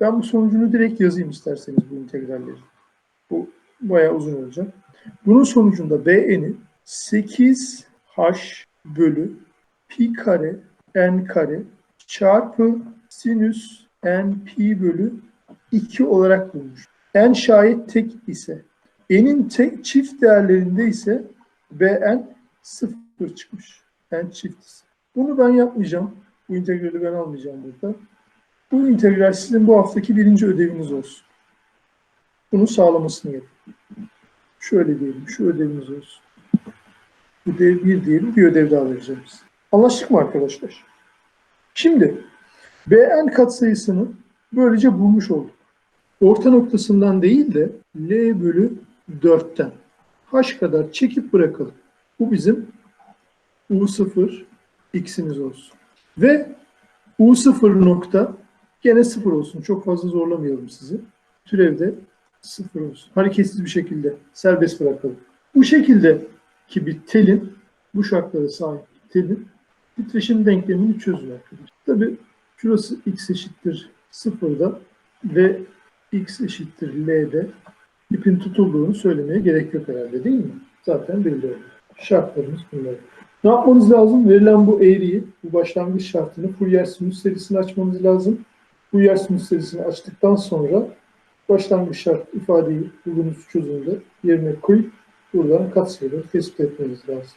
Ben bu sonucunu direkt yazayım isterseniz bu integralleri. Bu bayağı uzun olacak. Bunun sonucunda Bn'i 8h bölü pi kare n kare çarpı sinüs n pi bölü 2 olarak bulmuş. n şayet tek ise n'in tek çift değerlerinde ise bn 0 çıkmış. n çift ise. Bunu ben yapmayacağım. Bu integrali ben almayacağım burada. Bu integral sizin bu haftaki birinci ödeviniz olsun. Bunun sağlamasını yapın. Şöyle diyelim, şu ödevimiz olsun. Ödev bir diyelim, bir ödev daha vereceğim size. Anlaştık mı arkadaşlar? Şimdi Bn katsayısını böylece bulmuş olduk. Orta noktasından değil de L bölü 4'ten H kadar çekip bırakalım. Bu bizim U0 x'imiz olsun. Ve U0 nokta gene 0 olsun. Çok fazla zorlamayalım sizi. Türevde 0 olsun. Hareketsiz bir şekilde serbest bırakalım. Bu şekilde ki bir telin, bu şartlara sahip bir telin titreşim denklemini çözün arkadaşlar. Tabi şurası x eşittir 0'da ve x eşittir l'de ipin tutulduğunu söylemeye gerek yok herhalde değil mi? Zaten belli Şartlarımız bunlar. Ne yapmanız lazım? Verilen bu eğriyi, bu başlangıç şartını Fourier sinüs serisini açmanız lazım. Fourier sinüs serisini açtıktan sonra başlangıç şart ifadeyi bulduğunuz çözümde yerine koyup buradan katsayıları tespit etmeniz lazım.